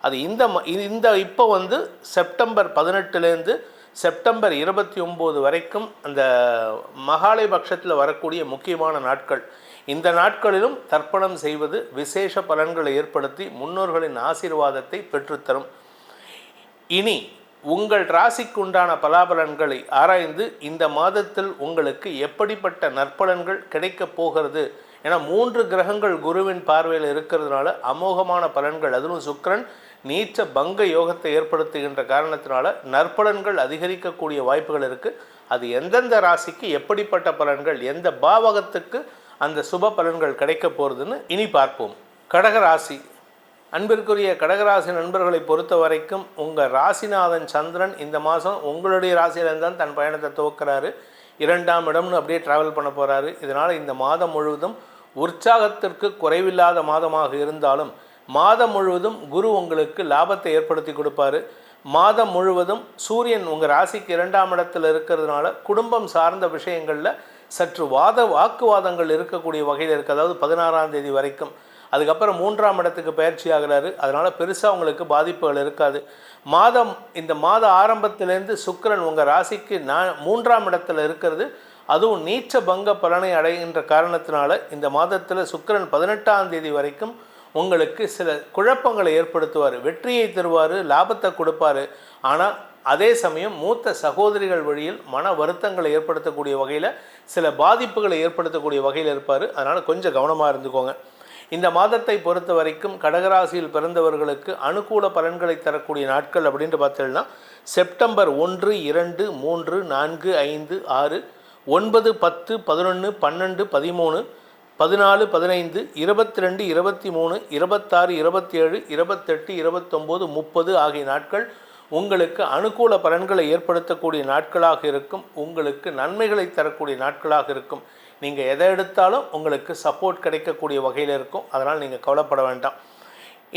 அது இந்த ம- இந்த இப்போ வந்து செப்டம்பர் பதினெட்டுலேருந்து செப்டம்பர் இருபத்தி ஒம்பது வரைக்கும் அந்த மகாலயபட்சத்தில் வரக்கூடிய முக்கியமான நாட்கள். இந்த நாட்களிலும் தர்ப்பணம் செய்வது விசேஷ பலன்களை ஏற்படுத்தி முன்னோர்களின் ஆசீர்வாதத்தை பெற்றுத்தரும். இனி உங்கள் ராசிக்குண்டான பலாபலன்களை ஆராய்ந்து இந்த மாதத்தில் உங்களுக்கு எப்படிப்பட்ட நற்பலன்கள் கிடைக்கப் போகிறது ஏன்னா மூன்று கிரகங்கள் குருவின் பார்வையில் இருக்கிறதுனால அமோகமான பலன்கள் அதுவும் சுக்கரன் நீச்ச பங்க யோகத்தை ஏற்படுத்துகின்ற காரணத்தினால நற்பலன்கள் அதிகரிக்கக்கூடிய வாய்ப்புகள் இருக்குது அது எந்தெந்த ராசிக்கு எப்படிப்பட்ட பலன்கள் எந்த பாவகத்துக்கு அந்த சுப பலன்கள் கிடைக்க போகிறதுன்னு இனி பார்ப்போம். கடக ராசி. அன்பிற்குரிய கடகராசி நண்பர்களை பொறுத்த வரைக்கும் உங்கள் ராசிநாதன் சந்திரன் இந்த மாதம் உங்களுடைய ராசியிலேருந்து தான் தன் பயணத்தை துவக்கிறாரு. இரண்டாம் இடம்னு அப்படியே ட்ராவல் பண்ண போகிறாரு இதனால் இந்த மாதம் முழுவதும் உற்சாகத்திற்கு குறைவில்லாத மாதமாக இருந்தாலும் மாதம் முழுவதும் குரு உங்களுக்கு லாபத்தை ஏற்படுத்தி கொடுப்பாரு. மாதம் முழுவதும் சூரியன் உங்கள் ராசிக்கு இரண்டாம் இடத்தில் இருக்கிறதுனால குடும்பம் சார்ந்த விஷயங்களில் சற்று வாத வாக்குவாதங்கள் இருக்கக்கூடிய வகையில் இருக்குது அதாவது பதினாறாம் தேதி வரைக்கும் அதுக்கப்புறம் மூன்றாம் இடத்துக்கு பயிற்சி ஆகிறாரு. அதனால் பெருசாக உங்களுக்கு பாதிப்புகள் இருக்காது. மாதம் இந்த மாத ஆரம்பத்திலேருந்து சுக்கிரன் உங்கள் ராசிக்கு நான் மூன்றாம் இடத்துல இருக்கிறது. அதுவும் நீச்ச பங்க பலனை அடைகின்ற காரணத்தினால இந்த மாதத்தில் சுக்கிரன் பதினெட்டாம் தேதி வரைக்கும் உங்களுக்கு சில குழப்பங்களை ஏற்படுத்துவார். வெற்றியை தருவார் லாபத்தை கொடுப்பாரு. ஆனால் அதே சமயம் மூத்த சகோதரிகள் வழியில் மன வருத்தங்களை ஏற்படுத்தக்கூடிய வகையில் சில பாதிப்புகளை ஏற்படுத்தக்கூடிய வகையில் இருப்பார். அதனால் கொஞ்சம் கவனமாக இருந்துக்கோங்க. இந்த மாதத்தை பொறுத்த வரைக்கும் கடகராசியில் பிறந்தவர்களுக்கு அனுகூல பலன்களை தரக்கூடிய நாட்கள் அப்படின்ட்டு பார்த்தீங்கன்னா செப்டம்பர் ஒன்று இரண்டு மூன்று நான்கு ஐந்து ஆறு ஒன்பது பத்து பதினொன்று பன்னெண்டு பதிமூணு பதினாலு பதினைந்து இருபத்தி ரெண்டு இருபத்தி மூணு இருபத்தாறு இருபத்தேழு இருபத்தெட்டு இருபத்தொம்போது முப்பது ஆகிய நாட்கள் உங்களுக்கு அனுகூல பலன்களை ஏற்படுத்தக்கூடிய நாட்களாக இருக்கும். உங்களுக்கு நன்மைகளை தரக்கூடிய நாட்களாக இருக்கும். நீங்கள் எதை எடுத்தாலும் உங்களுக்கு சப்போர்ட் கிடைக்கக்கூடிய வகையில் இருக்கும். அதனால் நீங்கள் கவலைப்பட வேண்டாம்.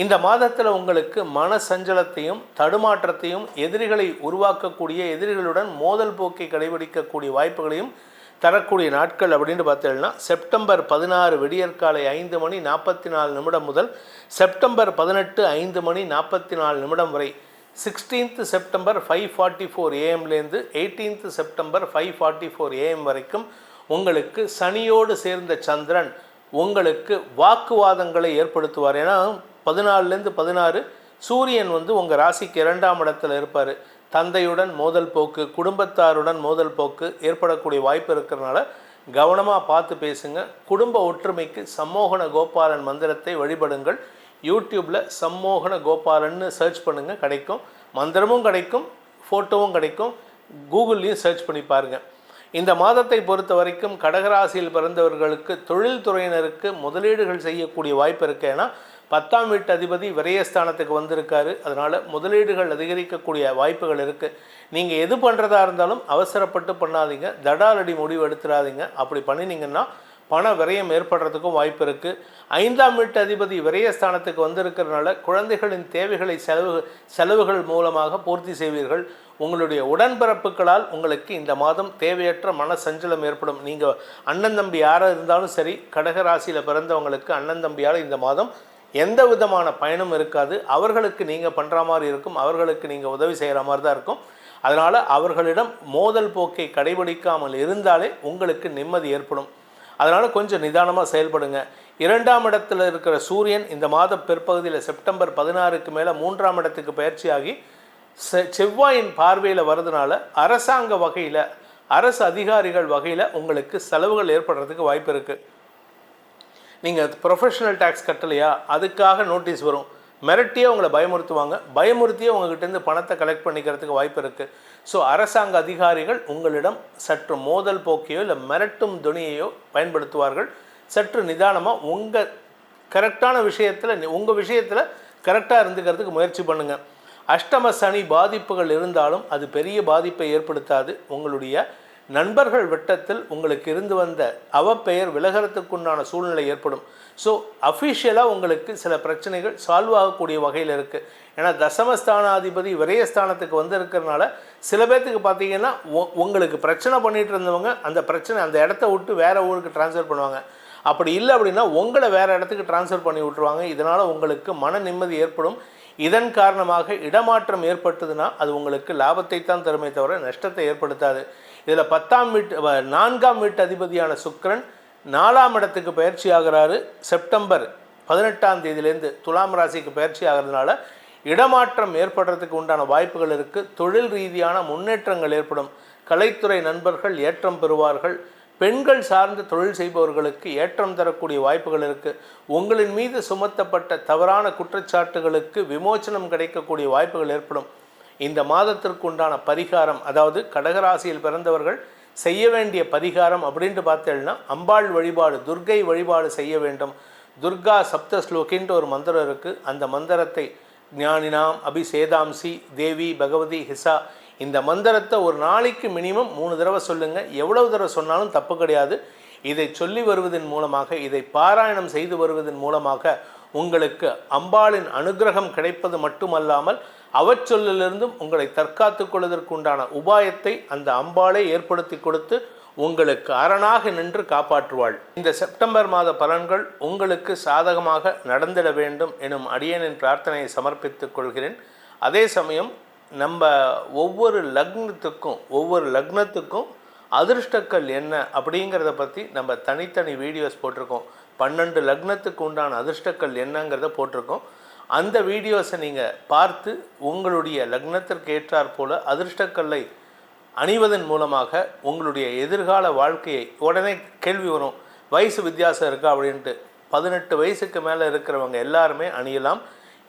இந்த மாதத்தில் உங்களுக்கு மன சஞ்சலத்தையும் தடுமாற்றத்தையும் எதிரிகளை உருவாக்கக்கூடிய எதிரிகளுடன் மோதல் போக்கை கடைபிடிக்கக்கூடிய வாய்ப்புகளையும் தரக்கூடிய நாட்கள் அப்படின்னு பார்த்தீங்கன்னா செப்டம்பர் பதினாறு விடியற்காலை ஐந்து மணி நாற்பத்தி நாலு நிமிடம் முதல் செப்டம்பர் பதினெட்டு ஐந்து மணி நாற்பத்தி நாலு நிமிடம் வரை sixteenth September five forty four ஏஎம்லேருந்து eighteenth September five forty four AM வரைக்கும் உங்களுக்கு சனியோடு சேர்ந்த சந்திரன் உங்களுக்கு வாக்குவாதங்களை ஏற்படுத்துவார். ஏன்னா பதினாலுலேருந்து பதினாறு சூரியன் வந்து உங்கள் ராசிக்கு இரண்டாம் இடத்துல இருப்பார். தந்தையுடன் மோதல் போக்கு குடும்பத்தாருடன் மோதல் போக்கு ஏற்படக்கூடிய வாய்ப்பு இருக்கிறனால கவனமாக பார்த்து பேசுங்க. குடும்ப ஒற்றுமைக்கு சம்மோகன கோபாலன் மந்திரத்தை வழிபடுங்கள். யூடியூப்பில் சம்மோகன கோபாலன்னு சர்ச் பண்ணுங்கள் கிடைக்கும். மந்திரமும் கிடைக்கும் ஃபோட்டோவும் கிடைக்கும். கூகுள்லேயும் சர்ச் பண்ணி பாருங்கள் இந்த மாதத்தை பொறுத்த வரைக்கும் கடகராசியில் பிறந்தவர்களுக்கு தொழில்துறையினருக்கு முதலீடுகள் செய்யக்கூடிய வாய்ப்பு இருக்கு. ஏன்னா பத்தாம் வீட்டு அதிபதி விரயஸ்தானத்துக்கு வந்திருக்காரு. அதனால் முதலீடுகள் அதிகரிக்கக்கூடிய வாய்ப்புகள் இருக்குது நீங்கள் எது பண்ணுறதா இருந்தாலும் அவசரப்பட்டு பண்ணாதீங்க. தடாலடி முடிவு எடுத்துடாதீங்க. அப்படி பண்ணினீங்கன்னா பண விரயம் ஏற்படுறதுக்கும் வாய்ப்பு இருக்குது ஐந்தாம் வீட்டு அதிபதி விரயஸ்தானத்துக்கு வந்திருக்கிறதுனால குழந்தைகளின் தேவைகளை செலவு செலவுகள் மூலமாக பூர்த்தி செய்வீர்கள். உங்களுடைய உடன்பிறப்புகளால் உங்களுக்கு இந்த மாதம் தேவையற்ற மன சஞ்சலம் ஏற்படும். நீங்கள் அண்ணன் தம்பி யாராக இருந்தாலும் சரி கடக ராசியில் பிறந்தவங்களுக்கு அண்ணன் தம்பியால் இந்த மாதம் எந்த விதமான பயனும் இருக்காது. அவர்களுக்கு நீங்கள் பண்ணுற மாதிரி இருக்கும். அவர்களுக்கு நீங்கள் உதவி செய்கிற மாதிரி தான் இருக்கும். அதனால் அவர்களிடம் மோதல் போக்கை கடைபிடிக்காமல் இருந்தாலே உங்களுக்கு நிம்மதி ஏற்படும். அதனால் கொஞ்சம் நிதானமாக செயல்படுங்க. இரண்டாம் இடத்துல இருக்கிற சூரியன் இந்த மாத பிற்பகுதியில் செப்டம்பர் பதினாறுக்கு மேலே மூன்றாம் இடத்துக்கு பயிற்சியாகி செ- செவ்வாயின் பார்வையில் வர்றதுனால அரசாங்க வகையில் அரசு அதிகாரிகள் வகையில் உங்களுக்கு செலவுகள் ஏற்படுறதுக்கு வாய்ப்பு இருக்குது நீங்கள் ப்ரொஃபஷனல் டேக்ஸ் கட்டலையா? அதுக்காக நோட்டீஸ் வரும். மிரட்டியே உங்களை பயமுறுத்துவாங்க. பயமுறுத்தியே உங்ககிட்டேருந்து பணத்தை கலெக்ட் பண்ணிக்கிறதுக்கு வாய்ப்பு இருக்குது ஸோ அரசாங்க அதிகாரிகள் உங்களிடம் சற்று மோதல் போக்கையோ இல்லை மிரட்டும் துணியையோ பயன்படுத்துவார்கள். சற்று நிதானமாக உங்கள் கரெக்டான விஷயத்தில் உங்கள் விஷயத்தில் கரெக்டாக இருந்துக்கிறதுக்கு முயற்சி பண்ணுங்கள் அஷ்டம சனி பாதிப்புகள் இருந்தாலும் அது பெரிய பாதிப்பை ஏற்படுத்தாது. உங்களுடைய நண்பர்கள் வட்டத்தில் உங்களுக்கு இருந்து வந்த அவப்பெயர் விலகிறதுக்குண்டான சூழ்நிலை ஏற்படும். ஸோ அஃபிஷியலாக உங்களுக்கு சில பிரச்சனைகள் சால்வ் ஆகக்கூடிய வகையில் இருக்குது ஏன்னா தசமஸ்தானாதிபதி விரயஸ்தானத்துக்கு வந்து இருக்கிறனால சில பேர்த்துக்கு பார்த்தீங்கன்னா உ- உங்களுக்கு பிரச்சனை பண்ணிட்டு இருந்தவங்க அந்த பிரச்சனை அந்த இடத்த விட்டு வேறு ஊருக்கு ட்ரான்ஸ்ஃபர் பண்ணுவாங்க. அப்படி இல்லை அப்படின்னா உங்களை வேறு இடத்துக்கு ட்ரான்ஸ்ஃபர் பண்ணி விட்ருவாங்க இதனால் உங்களுக்கு மன நிம்மதி ஏற்படும். இதன் காரணமாக இடமாற்றம் ஏற்பட்டதுன்னா அது உங்களுக்கு லாபத்தை தான் தருமே தவிர நஷ்டத்தை ஏற்படுத்தாது. இதில் பத்தாம் வீட்டு நான்காம் வீட்டு அதிபதியான சுக்கரன் நாலாம் இடத்துக்கு பயிற்சி ஆகிறாரு. செப்டம்பர் பதினெட்டாம் தேதியிலேருந்து துலாம் ராசிக்கு பயிற்சி ஆகிறதுனால இடமாற்றம் ஏற்படுறதுக்கு உண்டான வாய்ப்புகள் இருக்குது தொழில் ரீதியான முன்னேற்றங்கள் ஏற்படும். கலைத்துறை நண்பர்கள் ஏற்றம் பெறுவார்கள். பெண்கள் சார்ந்த தொழில் செய்பவர்களுக்கு ஏற்றம் தரக்கூடிய வாய்ப்புகள் இருக்குது உங்களின் மீது சுமத்தப்பட்ட தவறான குற்றச்சாட்டுகளுக்கு விமோச்சனம் கிடைக்கக்கூடிய வாய்ப்புகள் ஏற்படும். இந்த மாதத்திற்கு உண்டான பரிகாரம் அதாவது கடகராசியில் பிறந்தவர்கள் செய்ய வேண்டிய பரிகாரம் அப்படின்ட்டு பார்த்தேன்னா அம்பாள் வழிபாடு துர்க்கை வழிபாடு செய்ய வேண்டும். துர்கா சப்த ஸ்லோகின்ற ஒரு மந்திரம் இருக்குது அந்த மந்திரத்தை ஞானினாம் அபிசேதாம்சி தேவி பகவதி ஹிசா இந்த மந்திரத்தை ஒரு நாளைக்கு மினிமம் மூணு தடவை சொல்லுங்கள் எவ்வளவு தடவை சொன்னாலும் தப்பு கிடையாது. இதை சொல்லி வருவதன் மூலமாக இதை பாராயணம் செய்து வருவதன் மூலமாக உங்களுக்கு அம்பாளின் அனுக்கிரகம் கிடைப்பது மட்டுமல்லாமல் அவச்சொல்லிலிருந்தும் உங்களை தற்காத்து கொள்வதற்குண்டான உபாயத்தை அந்த அம்பாளே ஏற்படுத்தி கொடுத்து உங்களுக்கு அரணாக நின்று காப்பாற்றுவாள். இந்த செப்டம்பர் மாத பலன்கள் உங்களுக்கு சாதகமாக நடந்திட வேண்டும் எனும் அடியனின் பிரார்த்தனையை சமர்ப்பித்துக் கொள்கிறேன். அதே சமயம் நம்ம ஒவ்வொரு லக்னத்துக்கும் ஒவ்வொரு லக்னத்துக்கும் அதிர்ஷ்டக்கல் என்ன அப்படிங்கிறத பற்றி நம்ம தனித்தனி வீடியோஸ் போட்டிருக்கோம். பன்னெண்டு லக்னத்துக்கு உண்டான அதிர்ஷ்டக்கல் என்னங்கிறத போட்டிருக்கோம். அந்த வீடியோஸை நீங்கள் பார்த்து உங்களுடைய லக்னத்திற்கு ஏற்றாற் போல அதிர்ஷ்டக்கல்லை அணிவதன் மூலமாக உங்களுடைய எதிர்கால வாழ்க்கையை உடனே கேள்வி வரும் வயசு வித்தியாசம் இருக்கா? அப்படின்ட்டு. பதினெட்டு வயசுக்கு மேலே இருக்கிறவங்க எல்லாருமே அணியலாம்.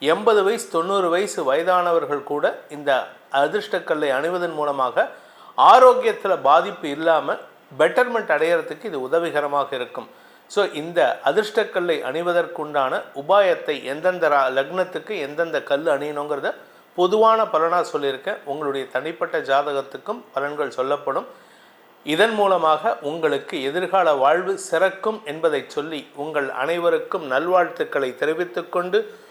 எண்பது வயசு தொண்ணூறு வயசு வயதானவர்கள் கூட இந்த அதிர்ஷ்டக்கல்லை அணிவதன் மூலமாக ஆரோக்கியத்தில் பாதிப்பு இல்லாமல் பெட்டர்மெண்ட் அடையிறதுக்கு இது உதவிகரமாக இருக்கும். ஸோ இந்த அதிர்ஷ்டக்கல்லை அணிவதற்குண்டான உபாயத்தை எந்தெந்த ரா- லக்னத்துக்கு எந்தெந்த கல் அணியணுங்கிறத பொதுவான பலனாக சொல்லியிருக்கேன். உங்களுடைய தனிப்பட்ட ஜாதகத்துக்கும் பலன்கள் சொல்லப்படும். இதன் மூலமாக உங்களுக்கு எதிர்கால வாழ்வு சிறக்கும் என்பதை சொல்லி உங்கள் அனைவருக்கும் நல்வாழ்த்துக்களை தெரிவித்துக்கொண்டு கொண்டு